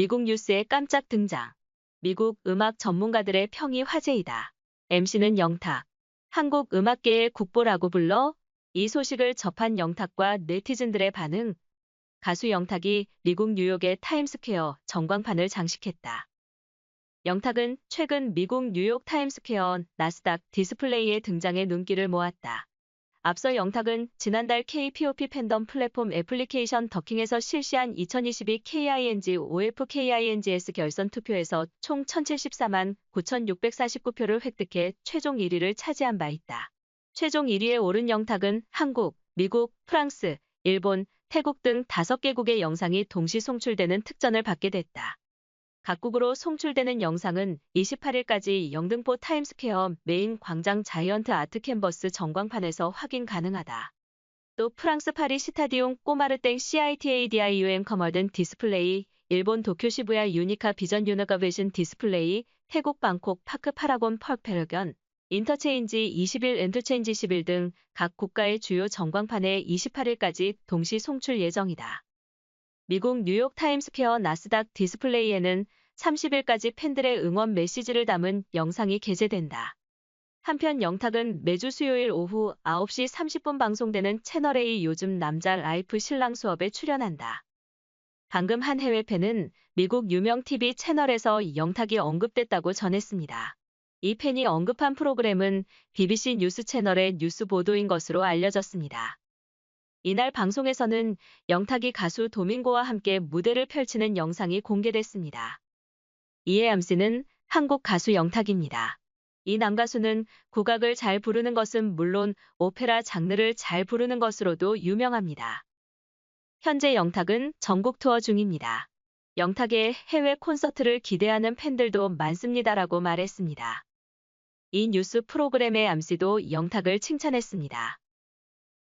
미국 뉴스에 깜짝 등장. 미국 음악 전문가들의 평이 화제이다. MC는 영탁. 한국 음악계의 국보라고 불러 이 소식을 접한 영탁과 네티즌들의 반응. 가수 영탁이 미국 뉴욕의 타임스퀘어 전광판을 장식했다. 영탁은 최근 미국 뉴욕 타임스퀘어 나스닥 디스플레이에 등장해 눈길을 모았다. 앞서 영탁은 지난달 K-POP 팬덤 플랫폼 애플리케이션 더킹에서 실시한 2022 KING OF KINGS 결선 투표에서 총 1074만 9,649표를 획득해 최종 1위를 차지한 바 있다. 최종 1위에 오른 영탁은 한국, 미국, 프랑스, 일본, 태국 등 5개국의 영상이 동시 송출되는 특전을 받게 됐다. 각국으로 송출되는 영상은 28일까지 영등포 타임스퀘어 메인 광장 자이언트 아트 캔버스 전광판에서 확인 가능하다. 또 프랑스 파리 시타디움 꼬마르땡 CITADIUM 커머든 디스플레이, 일본 도쿄 시부야 유니카 비전 유너거베신 디스플레이, 태국 방콕 파크 파라곤 펄페르견, 인터체인지 20일 엔터체인지 10일 등각 국가의 주요 전광판에 28일까지 동시 송출 예정이다. 미국 뉴욕 타임스퀘어 나스닥 디스플레이에는 30일까지 팬들의 응원 메시지를 담은 영상이 게재된다. 한편 영탁은 매주 수요일 오후 9시 30분 방송되는 채널A 요즘 남자 라이프 신랑 수업에 출연한다. 방금 한 해외 팬은 미국 유명 TV 채널에서 영탁이 언급됐다고 전했습니다. 이 팬이 언급한 프로그램은 BBC 뉴스 채널의 뉴스 보도인 것으로 알려졌습니다. 이날 방송에서는 영탁이 가수 도밍고와 함께 무대를 펼치는 영상이 공개됐습니다. 이에 MC는 한국 가수 영탁입니다. 이 남가수는 국악을 잘 부르는 것은 물론 오페라 장르를 잘 부르는 것으로도 유명합니다. 현재 영탁은 전국 투어 중입니다. 영탁의 해외 콘서트를 기대하는 팬들도 많습니다라고 말했습니다. 이 뉴스 프로그램의 MC도 영탁을 칭찬했습니다.